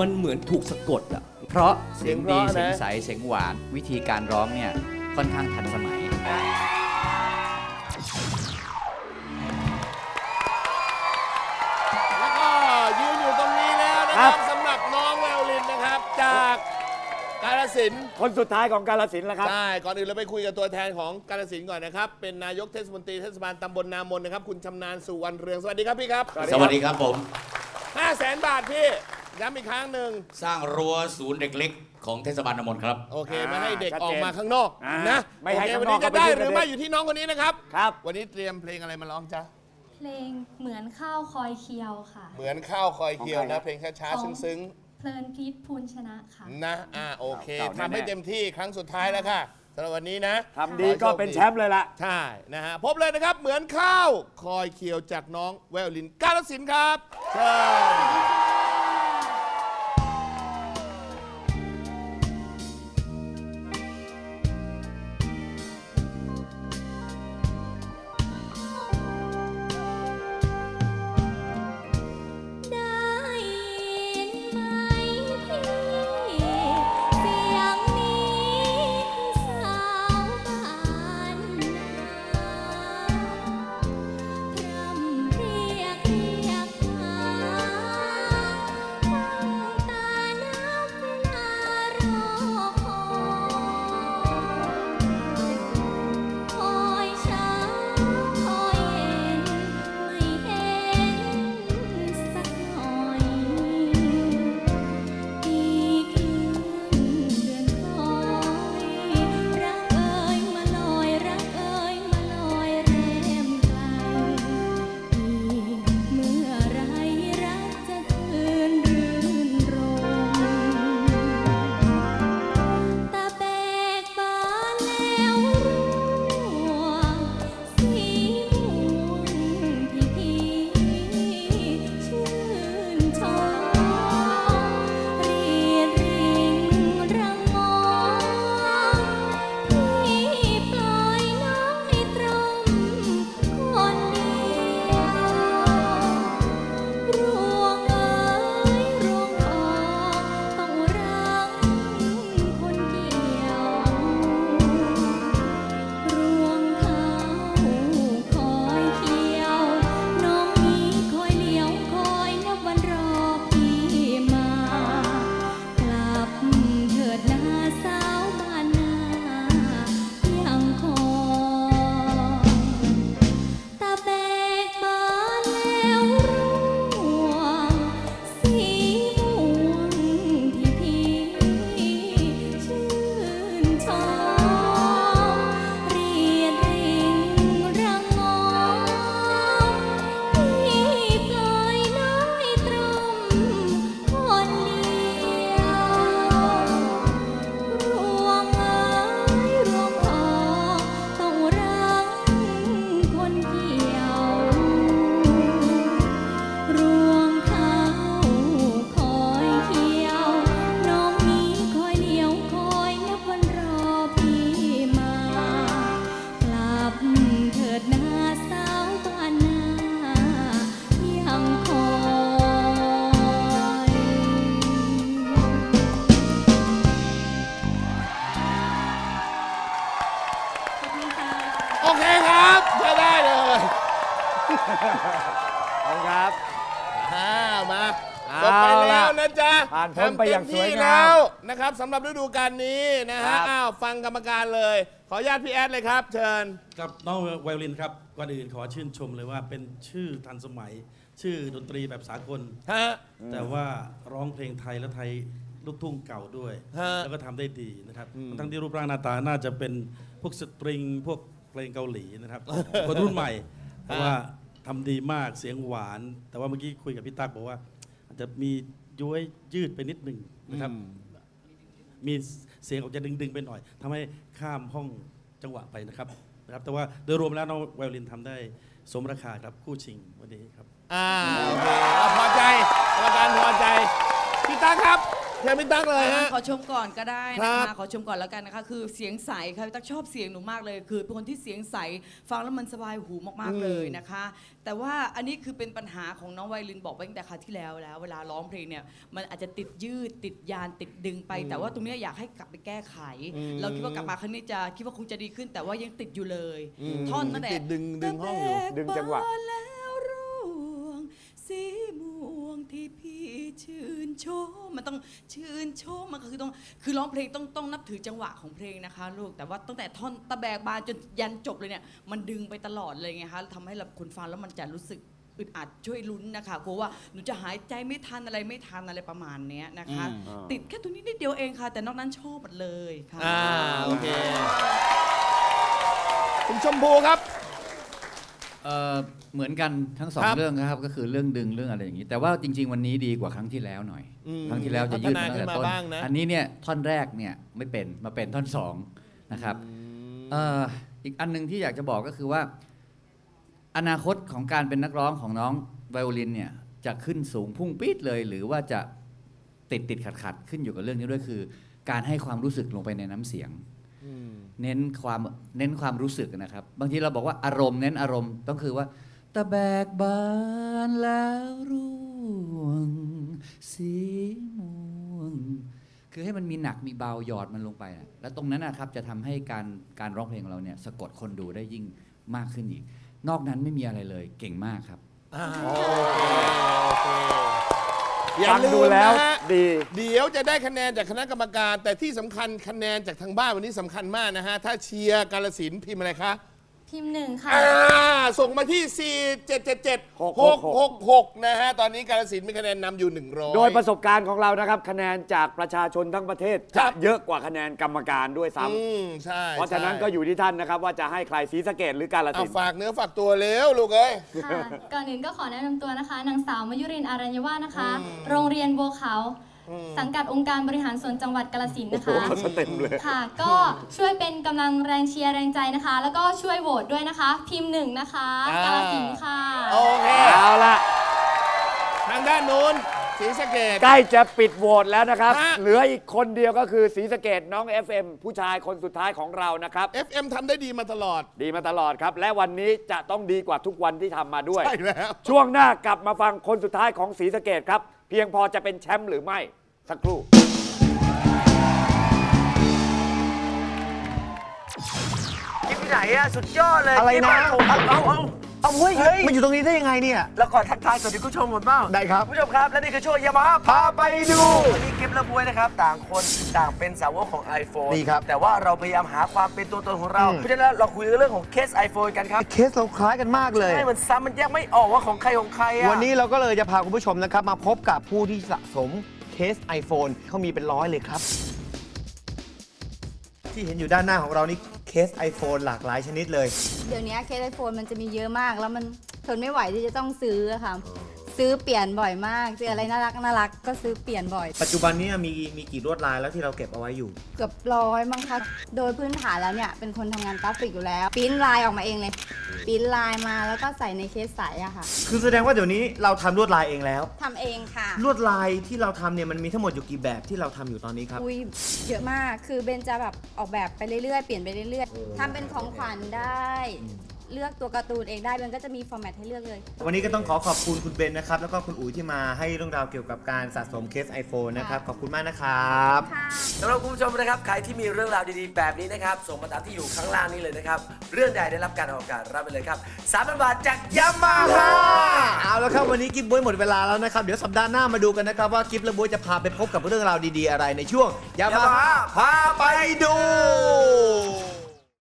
มันเหมือนถูกสะกดอะ เพราะเสียงดีเสียงใสเสียงหวาน วิธีการร้องเนี่ยค่อนข้างทันสมัย แล้วก็ยืนอยู่ตรงนี้แล้วนะคครัรับบสำหรับน้องแววลินนะครับ จากกาลสินธุ์ คนสุดท้ายของกาลสินธุ์แล้วครับ ใช่ ก่อนอื่นเราไปคุยกับตัวแทนของกาลสินธุ์ก่อนนะครับ เป็นนายกเทศมนตรีเทศบาลตำบลนามนนะครับ คุณชำนาญสุวรรณเรือง สวัสดีครับพี่ครับสวัสดีครับผม5 0 0แสนบาทพี่ ย้ำอีกครั้งหนึ่งสร้างรั้วศูนย์เด็กเล็กของเทศบาลนามนครับ โอเคไม่ให้เด็กชัดเจนออกมาข้างนอกอ่านะไม่ให้โอเคข้างวันนอกนี้จะได้เข้าไปหรือยุ่งกันไม่เลยอยู่ที่น้องคนนี้นะครับ ครับ วันนี้เตรียมเพลงอะไรมาร้องจ๊ะ เพลงเหมือนข้าวคอยเคียวค่ะ เหมือนข้าวคอยเคียวของใครครันะบเพลงช้าขๆองซึ้งเพลินพิษพูนชนะค่ะ ๆนะอ่าโอเคเก่าแน่ๆ ทำให้เต็มที่ครั้งสุดท้ายแล้วค่ะสำหรับวันนี้นะทำดีก็เป็นแชมป์เลยล่ะ ใช่นะฮะพบเลยนะครับเหมือนข้าว คอยเคียวจากน้องแววลินกาลสินธุ์ครับเชิญ น ขอบคุณครับอ่ามาเอาจบไปแล้วล่ะนะจ๊ะผ่านพ้นไปอย่างสวยงามทำเต็ที่แล้วนะครับสำหรับฤดูกาลนี้นะครัฮะบอ้าวฟังกรรมการเลย ขออนุญาตพี่แอดเลยครับ เชิญครับน้องไวโอลินครับก่อนอื่นขอชื่นชมเลยว่าเป็นชื่อทันสมัย ชื่อดนตรีแบบสากลฮะแต่ว่าร้องเพลงไทยและไทยลูกทุ่งเก่าด้วยฮะแล้วก็ทำได้ดีนะครับ ทั้งที่รูปร่างหน้าตาน่าจะเป็นพวกสตริง พวกเพลงเกาหลีนะครับคนรุ่นใหม่แต่ว่า ทำดีมากเสียงหวาน แต่ว่าเมื่อกี้คุยกับพี่ตั๊กบอกว่า อาจจะมีย้วยยืดไปนิดหนึ่งนะครับมีเสียงออกจะดึงๆไปหน่อยทำให้ข้ามห้องจังหวะไปนะครับนะครับ แต่ว่าโดยรวมแล้วน้องไวโอลินทำได้สมราคาครับคู่ชิงวันนี้ครับอ่าโอเคพอใจกรรมการพอใจพี่ตั๊กครับ เชิญพี่ตั๊กเลยฮะ ขอชมก่อนก็ได้ครันะบคะขอชมก่อนแล้วกันนะคะคือเสียงใสค่ะพี่ตั๊กชอบเสียงหนูมากเลย คือเป็นคนที่เสียงใสฟังแล้วมันสบายหูมากๆเลยนะคะ แต่ว่าอันนี้คือเป็นปัญหาของน้องไวลินบอกไปตั้งแต่คราวที่แล้วแล้ว เวลาร้องเพลงเนี่ยมันอาจจะติดยืดติดยานติดดึงไป แต่ว่าตรงเนี้ยอยากให้กลับไปแก้ไข เราคิดว่ากลับมาครั้งนี้จะคิดว่าคงจะดีขึ้น แต่ว่ายังติดอยู่เลย ท่อนตั้งแต่ติดดึงดึงห้องอยู่ดึงจังหวะตะแบกบานแล้วร่วง สีม่วงที่พี่ชื่น ชมมันต้องชื่นชมมันคือต้องคือร้องเพลงต้องต้องนับถือจังหวะของเพลงนะคะ ลูกแต่ว่าตั้งแต่ท่อนตะแบกบานจนยันจบเลยเนี่ยมันดึงไปตลอดเลยไงคะทำให้เราคนฟังแล้วมันจะรู้สึกอึดอัดช่วยลุ้นนะคะกลัวว่าหนูจะหายใจไม่ทันอะไรไม่ทันอะไรประมาณเนี้ยนะคะติดแค่ตรงนี้นิดเดียวเองค่ะ แต่นอกนั้นชอบหมดเลยค่ะ อ่าโอเค คุณชมพูครับ เอ่อเหมือนกันทั้งสองครับเรื่องนะครับ ก็คือเรื่องดึงเรื่องอะไรอย่างนี้ แต่ว่าจริง ๆ วันนี้ดีกว่าครั้งที่แล้วหน่อยอืมครั้งที่แล้วจะยืดมาตั้งแต่พัฒนาขึ้นมาต้นบ้างนะอันนี้เนี่ยท่อนแรกเนี่ยไม่เป็นมาเป็นท่อนสองนะครับเอ่ออีกอันหนึงที่อยากจะบอกก็คือว่า อนาคตของการเป็นนักร้องของน้องไวโอลินเนี่ยจะขึ้นสูงพุ่งปี๊ดเลย หรือว่าจะติดติดขัดขัดๆขึ้นอยู่กับเรื่องนี้ด้วยคือ การให้ความรู้สึกลงไปในน้ำเสียง เน้นความเน้นความรู้สึกนะครับ บางทีเราบอกว่าอารมณ์เน้นอารมณ์ต้องคือว่าตะแบกบานแล้วร่วง สีม่วง คือให้มันมีหนักมีเบาหยอดมันลงไปนะแล้วตรงนั้นนะครับจะทำให้การการร้องเพลงเราเนี่ยสะกดคนดูได้ยิ่งมากขึ้นอีก นอกนั้นไม่มีอะไรเลยเก่งมากครับอ ย่าฟังลืดูมแล้วนะฮะดี เดี๋ยวจะได้คะแนนจากคณะกรรมการ แต่ที่สำคัญคะแนนจากทางบ้านวันนี้สำคัญมากนะฮะ ถ้าเชียร์กาลสินธุ์พิมพ์อะไรคะ พิมพ์หนึ่งค่ะ อ่าส่งมาที่ 4 7 7 7 6 6 6 นะฮะ ตอนนี้กาลสินธุ์มีคะแนนนำอยู่ 100 โดยประสบการณ์ของเรานะครับ คะแนนจากประชาชนทั้งประเทศครัจะบ เยอะกว่าคะแนนกรรมการด้วยซ้อืมใช่ำเพราะฉะนั้นก็อยู่ที่ท่านนะครับ ว่าจะให้ใครศรีสะเกดหรือกาลเอาสินธุ์ฝากเนื้อฝากตัวเร็วลูกเอ้ย ค่ะก่อนอื่นก็ขอแนะนำตัวนะคะ นางสาวมายุรินทร์อารัญวาสนะคะ โรงเรียนบัวขาว สังกัดองค์การบริหารส่วนจังหวัดกาฬสินธุ์นะคะเขาเต็มเลยค่ะ ก็ช่วยเป็นกำลังแรงเชียร์แรงใจนะคะ แล้วก็ช่วยโหวตด้วยนะคะ พิมพ์หนึ่งนะคะอ่ากาฬสินธุ์ค่ะโอเคเอาละทางด้านนู้นศรีสะเกดใกล้จะปิดโหวตแล้วนะครับฮะเหลืออีกคนเดียวก็คือศรีสะเกดน้อง FM ผู้ชายคนสุดท้ายของเรานะครับ FM ทำได้ดีมาตลอด ดีมาตลอดครับ และวันนี้จะต้องดีกว่าทุกวันที่ทำมาด้วยใช่แล้วช่วงหน้ากลับมาฟังคนสุดท้ายของศรีสะเกดครับ เพียงพอจะเป็นแชมป์หรือไม่ สักครู่ กิ๊บที่ไหนอะสุดยอดเลยอะไรนะกิ๊บเอาเอาเอา เอาเฮ้ยเฮ้ย มันอยู่ตรงนี้ได้ยังไงเนี่ย แล้วก่อนทักทายสวัสดีคุณผู้ชมก่อนเปล่าได้ครับคุณผู้ชมครับ และนี่คือช่วงยามาฮ่าพาไปดู วันนี้กิ๊บและบวยนะครับ ต่างคนต่างเป็นสาวกของ iPhone ดีครับแต่ว่าเราพยายามหาความเป็นตัวตนของเรา อืม เพราะฉะนั้นเราคุยเรื่องของเคส iPhone กันครับเคสเราคล้ายกันมากเลย ใช่มันซ้ำมันแยกไม่ออกว่าของใครของใครอะวันนี้เราก็เลยจะพาคุณผู้ชมนะครับ มาพบกับผู้ที่สะสมเค ส iPhone เขามีเป็นร้อยเลยครับ ที่เห็นอยู่ด้านหน้าของเรานี่เคส iPhone หลากหลายชนิดเลย เดี๋ยวนี้เคสไอโฟนมันจะมีเยอะมากแล้วมันทนไม่ไหวที่จะต้องซื้ออะค่ะ ซื้อเปลี่ยนบ่อยมากซื้ออะไรน่ารักน่ารักก็ซื้อเปลี่ยนบ่อย ปัจจุบันนี้มีมีกี่ลวดลายแล้วที่เราเก็บเอาไว้อยู่ เกือบร้อยมั้งคะโดยพื้นฐานแล้วเนี่ยเป็นคนทำงานกราฟิกอยู่แล้วปริ้นลายออกมาเองเลยปริ้นลายมาแล้วก็ใส่ในเคสใสอะค่ะ คือแสดงว่าเดี๋ยวนี้เราทำลวดลายเองแล้วทำเองค่ะ ลวดลายที่เราทำเนี่ยมันมีทั้งหมดอยู่กี่แบบที่เราทำอยู่ตอนนี้ครับอุ้ยเยอะมากคือเบนจะแบบออกแบบไปเรื่อยๆเปลี่ยนไปเรื่อยๆทำเป็นของขวัญได้ เลือกตัวการ์ตูนเองได้เบนก็จะมีฟอร์แมตให้เลือกเลย วันนี้ก็ต้องขอขอบคุณคุณเบนนะครับ แล้วก็คุณอุ๋ยที่มาให้เรื่องราวเกี่ยวกับการสะสมเคส iPhone นะครับ ขอบคุณมากนะครับสำหรับคุณผู้ชมนะครับ ใครที่มีเรื่องราวดีๆ แบบนี้นะครับ ส่งมาตามที่อยู่ข้างล่างนี้เลยนะครับ เรื่องใดได้รับการออกอากาศรับไปเลยครับ3,000บาทจากยามาฮ่าเอาละครับวันนี้กิฟบวยหมดเวลาแล้วนะครับ เดี๋ยวสัปดาห์หน้ามาดูกันนะครับว่ากิฟและบวยจะพาไปพบกับเรื่องราวดีๆ อะไรในช่วงยามา Yamaha พาไปดู